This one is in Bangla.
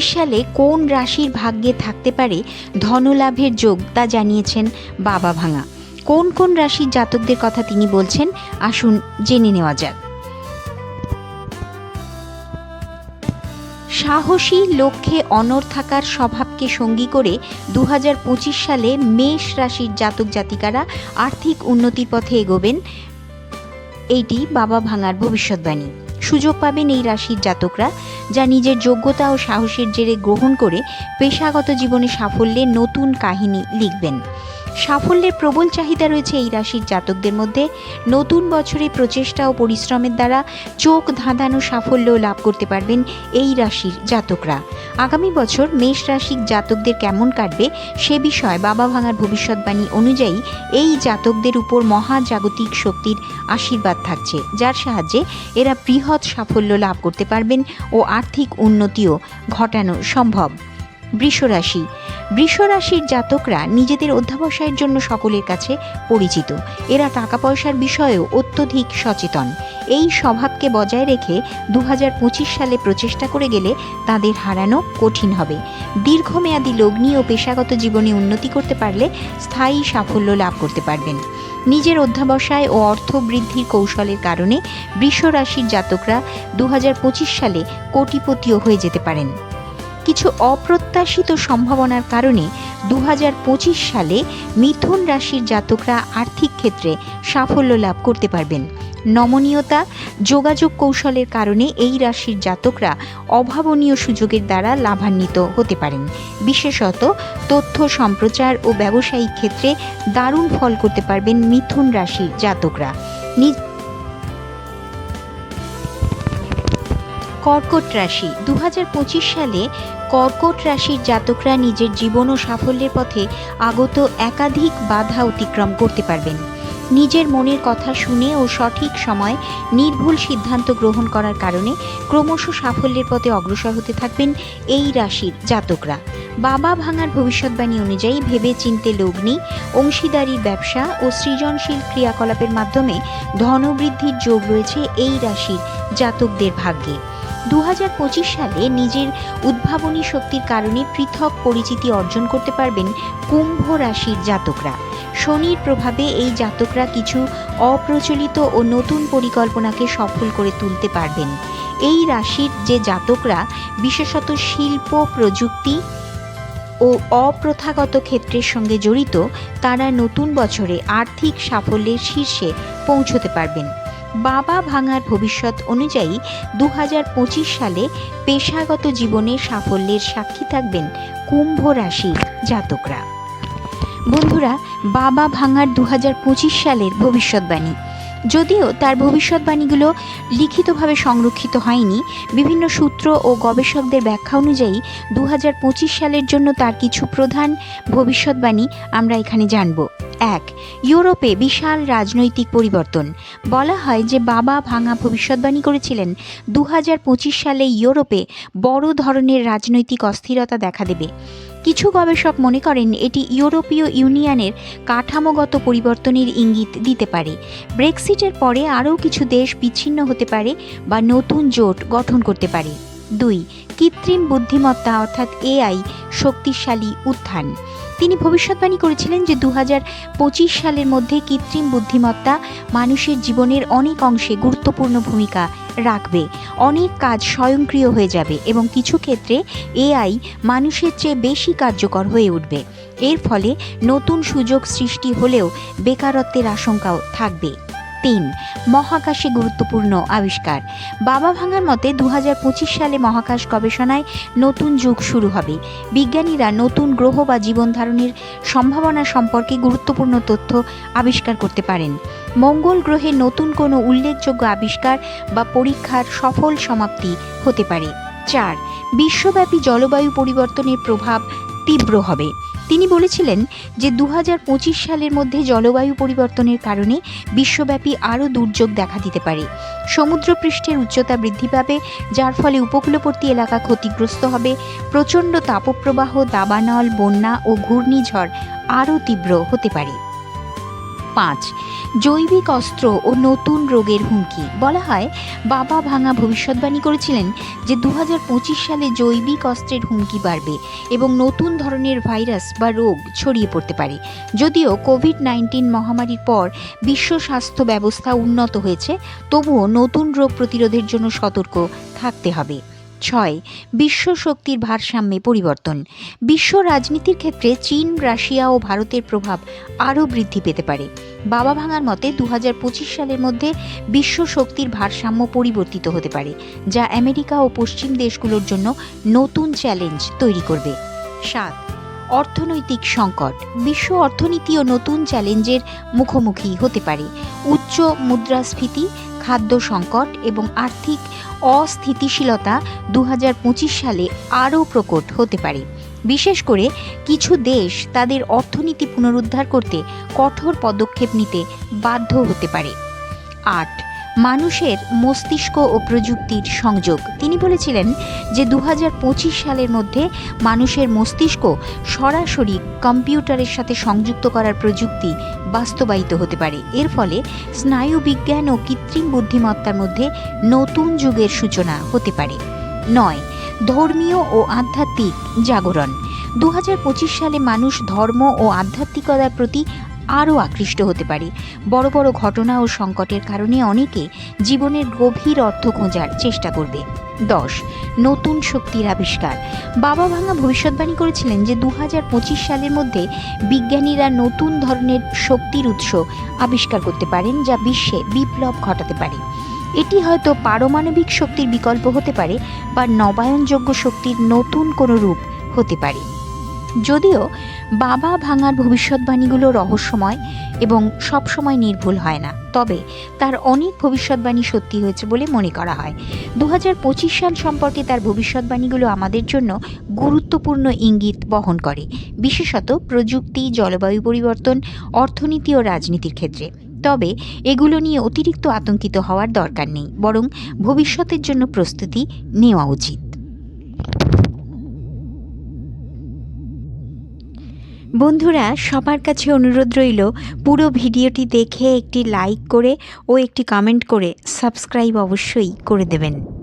সালে কোন রাশির ভাগ্যে থাকতে পারে ধনলাভের যোগ তা জানিয়েছেন বাবা ভাঙা। কোন কোন রাশির জাতকদের কথা তিনি বলছেন, আসুন জেনে নেওয়া যাক। সাহসী লক্ষ্যে অনর থাকার স্বভাবকে সঙ্গী করে দু হাজার পঁচিশ সালে মেষ রাশির জাতক জাতিকারা আর্থিক উন্নতির পথে এগোবেন। এইটি বাবা ভাঙার ভবিষ্যৎবাণী। সুযোগ পাবেন এই রাশির জাতকরা। যা নিজের যোগ্যতা ও সাহসের জেরে গ্রহণ করে পেশাগত জীবনে সাফল্যের নতুন কাহিনী লিখবেন। সাফল্যের প্রবল চাহিদা রয়েছে এই রাশির জাতকদের মধ্যে। নতুন বছরে প্রচেষ্টা ও পরিশ্রমের দ্বারা চোখ ধাঁধানো সাফল্য লাভ করতে পারবেন এই রাশির জাতকরা। আগামী বছর মেষ রাশির জাতকদের কেমন কাটবে সে বিষয়ে বাবা ভাঙার ভবিষ্যৎবাণী অনুযায়ী এই জাতকদের উপর মহাজাগতিক শক্তির আশীর্বাদ থাকছে, যার সাহায্যে এরা বৃহৎ সাফল্য লাভ করতে পারবেন ও আর্থিক উন্নতিও ঘটানো সম্ভব। বৃষরাশি। বৃষরাশির জাতকরা নিজেদের অধ্যাবসায়ের জন্য সকলের কাছে পরিচিত। এরা টাকা পয়সার বিষয়েও অত্যধিক সচেতন। এই স্বভাবকে বজায় রেখে দু হাজার পঁচিশ সালে প্রচেষ্টা করে গেলে তাদের হারানো কঠিন হবে। দীর্ঘমেয়াদী লগ্নি ও পেশাগত জীবনে উন্নতি করতে পারলে স্থায়ী সাফল্য লাভ করতে পারবেন। নিজের অধ্যাবসায় ও অর্থ বৃদ্ধির কৌশলের কারণে বৃষ রাশির জাতকরা দু হাজার পঁচিশ সালে কোটিপতিও হয়ে যেতে পারেন। কিছু অপ্রত্যাশিত সম্ভাবনার কারণে দু হাজার পঁচিশ সালে মিথুন রাশির জাতকরা আর্থিক ক্ষেত্রে সাফল্য লাভ করতে পারবেন। নমনীয়তা, যোগাযোগ কৌশলের কারণে এই রাশির জাতকরা অভাবনীয় সুযোগের দ্বারা লাভান্বিত হতে পারেন। বিশেষত তথ্য সম্প্রচার ও ব্যবসায়িক ক্ষেত্রে দারুণ ফল করতে পারবেন মিথুন রাশির জাতকরা। কর্কট রাশি। দু হাজার পঁচিশ সালে কর্কট রাশির জাতকরা নিজের জীবন ও সাফল্যের পথে আগত একাধিক বাধা অতিক্রম করতে পারবেন। নিজের মনের কথা শুনে ও সঠিক সময় নির্ভুল সিদ্ধান্ত গ্রহণ করার কারণে ক্রমশ সাফল্যের পথে অগ্রসর হতে থাকবেন এই রাশির জাতকরা। বাবা ভাঙার ভবিষ্যৎবাণী অনুযায়ী ভেবে চিনতে লগ্নি অংশীদারির ব্যবসা ও সৃজনশীল ক্রিয়াকলাপের মাধ্যমে ধনবৃদ্ধির যোগ রয়েছে এই রাশির জাতকদের ভাগ্যে। দু হাজার পঁচিশ সালে নিজের উদ্ভাবনী শক্তির কারণে পৃথক পরিচিতি অর্জন করতে পারবেন কুম্ভ রাশির জাতকরা। শনির প্রভাবে এই জাতকরা কিছু অপ্রচলিত ও নতুন পরিকল্পনাকে সফল করে তুলতে পারবেন। এই রাশির যে জাতকরা, বিশেষত শিল্প, প্রযুক্তি ও অপ্রথাগত ক্ষেত্রের সঙ্গে জড়িত, তারা নতুন বছরে আর্থিক সাফল্যের শীর্ষে পৌঁছতে পারবেন। বাবা ভাঙার ভবিষ্যৎ অনুযায়ী দু হাজার পঁচিশ সালে পেশাগত জীবনে সাফল্যের সাক্ষী থাকবেন কুম্ভ রাশির জাতকরা। বন্ধুরা, বাবা ভাঙার দু হাজার পঁচিশ সালের ভবিষ্যৎবাণী। যদিও তার ভবিষ্যৎবাণীগুলো লিখিতভাবে সংরক্ষিত হয়নি, বিভিন্ন সূত্র ও গবেষকদের ব্যাখ্যা অনুযায়ী দু হাজার পঁচিশ সালের জন্য তার কিছু প্রধান ভবিষ্যৎবাণী আমরা এখানে জানব। এক, ইউরোপে বিশাল রাজনৈতিক পরিবর্তন। বলা হয় যে বাবা ভাঙা ভবিষ্যৎবাণী করেছিলেন দু হাজার পঁচিশ সালে ইউরোপে বড় ধরনের রাজনৈতিক অস্থিরতা দেখা দেবে। কিছু গবেষক মনে করেন এটি ইউরোপীয় ইউনিয়নের কাঠামোগত পরিবর্তনের ইঙ্গিত দিতে পারে। ব্রেক্সিটের পরে আরও কিছু দেশ বিচ্ছিন্ন হতে পারে বা নতুন জোট গঠন করতে পারে। দুই, কৃত্রিম বুদ্ধিমত্তা অর্থাৎ এআই শক্তিশালী উত্থান। তিনি ভবিষ্যৎবাণী করেছিলেন যে দু সালের মধ্যে কৃত্রিম বুদ্ধিমত্তা মানুষের জীবনের অনেক অংশে গুরুত্বপূর্ণ ভূমিকা রাখবে। অনেক কাজ স্বয়ংক্রিয় হয়ে যাবে এবং কিছু ক্ষেত্রে এআই মানুষের চেয়ে বেশি কার্যকর হয়ে উঠবে। এর ফলে নতুন সুযোগ সৃষ্টি হলেও বেকারত্বের আশঙ্কাও থাকবে। তিন, মহাকাশে গুরুত্বপূর্ণ আবিষ্কার। বাবা ভাঙার মতে দু হাজার পঁচিশ সালে মহাকাশ গবেষণায় নতুন যুগ শুরু হবে। বিজ্ঞানীরা নতুন গ্রহ বা জীবন ধারণের সম্ভাবনা সম্পর্কে গুরুত্বপূর্ণ তথ্য আবিষ্কার করতে পারেন। মঙ্গল গ্রহে নতুন কোনো উল্লেখযোগ্য আবিষ্কার বা পরীক্ষার সফল সমাপ্তি হতে পারে। চার, বিশ্বব্যাপী জলবায়ু পরিবর্তনের প্রভাব তীব্র হবে। তিনি বলেছিলেন যে দু হাজার পঁচিশ সালের মধ্যে জলবায়ু পরিবর্তনের কারণে বিশ্বব্যাপী আরও দুর্যোগ দেখা দিতে পারে। সমুদ্রপৃষ্ঠের উচ্চতা বৃদ্ধি পাবে, যার ফলে উপকূলবর্তী এলাকা ক্ষতিগ্রস্ত হবে। প্রচণ্ড তাপপ্রবাহ, দাবানল, বন্যা ও ঘূর্ণিঝড় আরও তীব্র হতে পারে। পাঁচ, জৈবিক অস্ত্র ও নতুন রোগের হুমকি। বলা হয়, বাবা ভাঙা ভবিষ্যৎবাণী করেছিলেন যে দু হাজার পঁচিশ সালে জৈবিক অস্ত্রের হুমকি বাড়বে এবং নতুন ধরনের ভাইরাস বা রোগ ছড়িয়ে পড়তে পারে। যদিও কোভিড নাইন্টিন মহামারীর পর বিশ্ব স্বাস্থ্য ব্যবস্থা উন্নত হয়েছে, তবুও নতুন রোগ প্রতিরোধের জন্য সতর্ক থাকতে হবে। ছয়, বিশ্ব শক্তির ভারসাম্যে পরিবর্তন। বিশ্ব রাজনীতির ক্ষেত্রে চীন, রাশিয়া ও ভারতের প্রভাব আরও বৃদ্ধি পেতে পারে। বাবা ভাঙার মতে দু হাজার পঁচিশ সালের মধ্যে বিশ্ব শক্তির ভারসাম্য পরিবর্তিত হতে পারে, যা আমেরিকা ও পশ্চিম দেশগুলোর জন্য নতুন চ্যালেঞ্জ তৈরি করবে। সাত, অর্থনৈতিক সংকট। বিশ্ব অর্থনীতি ও নতুন চ্যালেঞ্জের মুখোমুখি হতে পারে। উচ্চ মুদ্রাস্ফীতি খাদ্য সংকট এবং আর্থিক অস্থিতিশীলতা দু হাজার পঁচিশ সালে আরও প্রকট হতে পারে। বিশেষ করে কিছু দেশ তাদের অর্থনীতি পুনরুদ্ধার করতে কঠোর পদক্ষেপ নিতে বাধ্য হতে পারে। আট, মানুষের মস্তিষ্ক ও প্রযুক্তির সংযোগ। তিনি বলেছিলেন যে দু হাজার পঁচিশ সালের মধ্যে মানুষের মস্তিষ্ক সরাসরি কম্পিউটারের সাথে সংযুক্ত করার প্রযুক্তি বাস্তবায়িত হতে পারে। এর ফলে স্নায়ু বিজ্ঞান ও কৃত্রিম বুদ্ধিমত্তার মধ্যে নতুন যুগের সূচনা হতে পারে। নয়, ধর্মীয় ও আধ্যাত্মিক জাগরণ। দু হাজার পঁচিশ সালে মানুষ ধর্ম ও আধ্যাত্মিকতার প্রতি আরও আকৃষ্ট হতে পারে। বড় বড় ঘটনা ও সংকটের কারণে অনেকে জীবনের গভীর অর্থ খোঁজার চেষ্টা করবে। দশ, নতুন শক্তির আবিষ্কার। বাবা ভাঙা ভবিষ্যৎবাণী করেছিলেন যে দু হাজার পঁচিশ সালের মধ্যে বিজ্ঞানীরা নতুন ধরনের শক্তির উৎস আবিষ্কার করতে পারেন যা বিশ্বে বিপ্লব ঘটাতে পারে। এটি হয়তো পারমাণবিক শক্তির বিকল্প হতে পারে বা নবায়নযোগ্য শক্তির নতুন কোনো রূপ হতে পারে। যদিও বাবা ভাঙার ভবিষ্যৎবাণীগুলো রহস্যময় এবং সবসময় নির্ভুল হয় না, তবে তার অনেক ভবিষ্যৎবাণী সত্যি হয়েছে বলে মনে করা হয়। দু পঁচিশ সাল সম্পর্কে তার ভবিষ্যৎবাণীগুলো আমাদের জন্য গুরুত্বপূর্ণ ইঙ্গিত বহন করে, বিশেষত প্রযুক্তি, জলবায়ু পরিবর্তন, অর্থনীতি ও রাজনীতির ক্ষেত্রে। তবে এগুলো নিয়ে অতিরিক্ত আতঙ্কিত হওয়ার দরকার নেই, বরং ভবিষ্যতের জন্য প্রস্তুতি নেওয়া উচিত। বন্ধুরা, সবার কাছে অনুরোধ রইল, পুরো ভিডিওটি দেখে একটি লাইক করে ও একটি কমেন্ট করে সাবস্ক্রাইব অবশ্যই করে দেবেন।